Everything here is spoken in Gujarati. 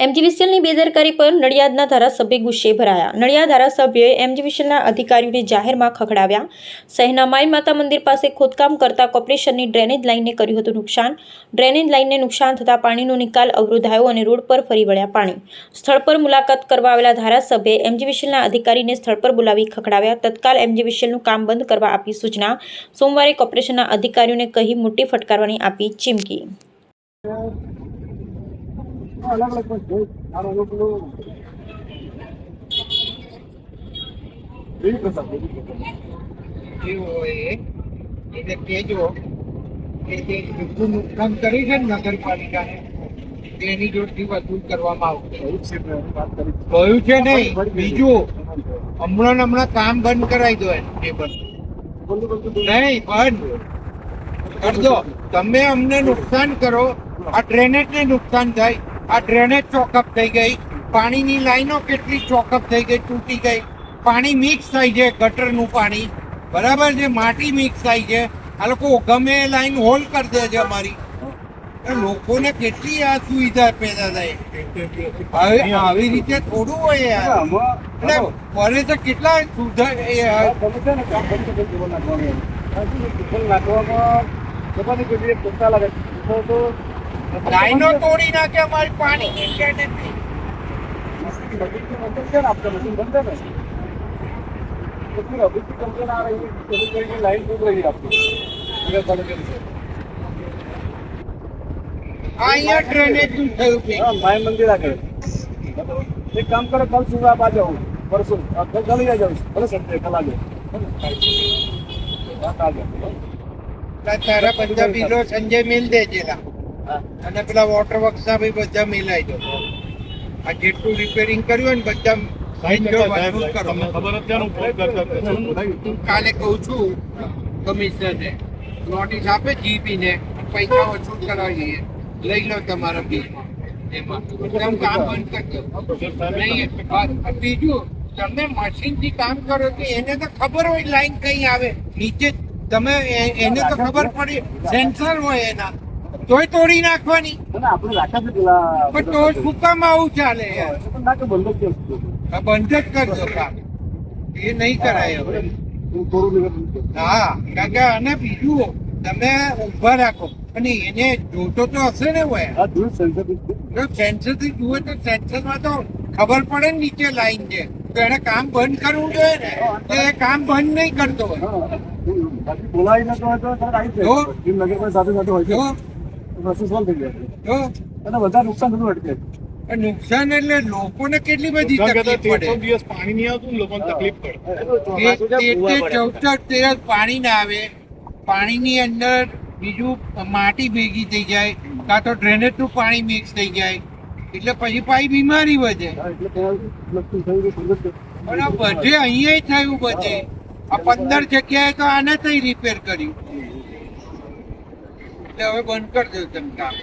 એમજીવીસીએલની બેદરકારી પર નડિયાદના ધારાસભ્ય ગુસ્સે ભરાયા. નડિયાદ ધારાસભ્યએ એમજીવીસીએલના અધિકારીઓને જાહેરમાં ખખડાવ્યા. શહેરના માઈ માતા મંદિર પાસે ખોદકામ કરતા કોર્પોરેશનની ડ્રેનેજ લાઇનને કર્યું હતું નુકસાન. ડ્રેનેજ લાઇનને નુકસાન થતાં પાણીનો નિકાલ અવરોધાયો અને રોડ પર ફરી વળ્યા પાણી. સ્થળ પર મુલાકાત કરવા આવેલા ધારાસભ્યએ એમજીવીસીએલના અધિકારીને સ્થળ પર બોલાવી ખખડાવ્યા. તત્કાલ એમજીવીસીએલનું કામ બંધ કરવા આપી સૂચના. સોમવારે કોર્પોરેશનના અધિકારીઓને કહી મોટી ફટકારવાની આપી ચીમકી. અલગ અલગ પણ આનો પેલું એવી પ્રથા. એ એને કહેજો કે જે નુકસાન કરી છે નગરપાલિકાને તેની જોડથી વસૂલ કરવામાં આવશે એની કહ્યું છે નહીં બીજું હમણાં હમણાં કામ બંધ કરાવી દો એને એ બંધ. નહીં બંધ કરજો તમે અમને નુકસાન કરો, આ ડ્રેનેજ ને નુકસાન થાય આ ડ્રેનેજ ચોકઅપ થઈ ગઈ. પાણીની લાઈનો કેટલી ચોકઅપ થઈ ગઈ તૂટી ગઈ. પાણી મિક્સ થાય છે ગટરનું પાણી. બરાબર છે માટી મિક્સ થાય છે. આ લોકો ગમે લાઈન હોલ કરી દે છે અમારી. લોકોને કેટલી આ સુવિધા પેદા થાય. હવે આવી રીતે થોડું હોય યાર. એટલે વરે તો કેટલા સુધાર નાખવામાં લાઈનો તોડી નાખે અમારી પાણી. એક કામ કરો કાલ સુરત આપા જાઉં પરસું. કાલે જાઉં ભલે સંડે કાલ આજે પંજાબી સંજય મિલ દેજેલા અને પેલા વોટર વર્ક્સ ના બી બધા મિલાઈ દો. આ જેટલું રિપેરિંગ કર્યું હોય ને બધા હું કાલે કહું છું કમિશનરને નોટિસ આપે જીબી ને પૈસા વસૂલ કરાવીએ. લઈ લો તમારા બિલમાં. એમાં. કામ બંધ કરજો બીજું તમે મશીનથી કામ કરો કે એને તો ખબર હોય લાઈન કઈ આવે. નીચે તમે એને તો ખબર પડી. સેન્સર હોય એના. તોય તોડી નાખવાની. પણ તો શું કામ આવું ચાલે. યાર પણ ના કે બંધ જ કરજો એ નહીં કરાય હવે. હું થોડું દિવસ હા કારણ કે અને બીજું તમે ઊભા રાખો. અને એને જોતો તો હશે ને હોય. આ સેન્સરથી જુએ તો સેન્સરમાં તો ખબર પડે ને નીચે લાઈન છે. તો એને કામ બંધ કરવું જોઈએ ને. તો એ કામ બંધ નહીં કરતો હોય. બોલાવી નતો હોય તો સાથે સાથે હોય સોલ્વ થઈ જાય. અને વધારે નુકસાન થતું અટકે. નુકસાન એટલે લોકોને કેટલી બધી તકલીફ પડે. દિવસ પાણી નહીં આવતું લોકોને તકલીફ પડે. ચૌદ દિવસ પાણી ના આવે. પાણીની અંદર બીજું માટી ભેગી થઈ જાય કાં તો ડ્રેનેજનું પાણી મિક્સ થઈ જાય. એટલે પછી પાછી બીમારી વધે. પણ આ બધે અહીંયા થયું બધે. આ પંદર જગ્યાએ તો આને થઈ રિપેર કર્યું. એટલે હવે બંધ કરી દઉં તમે કામ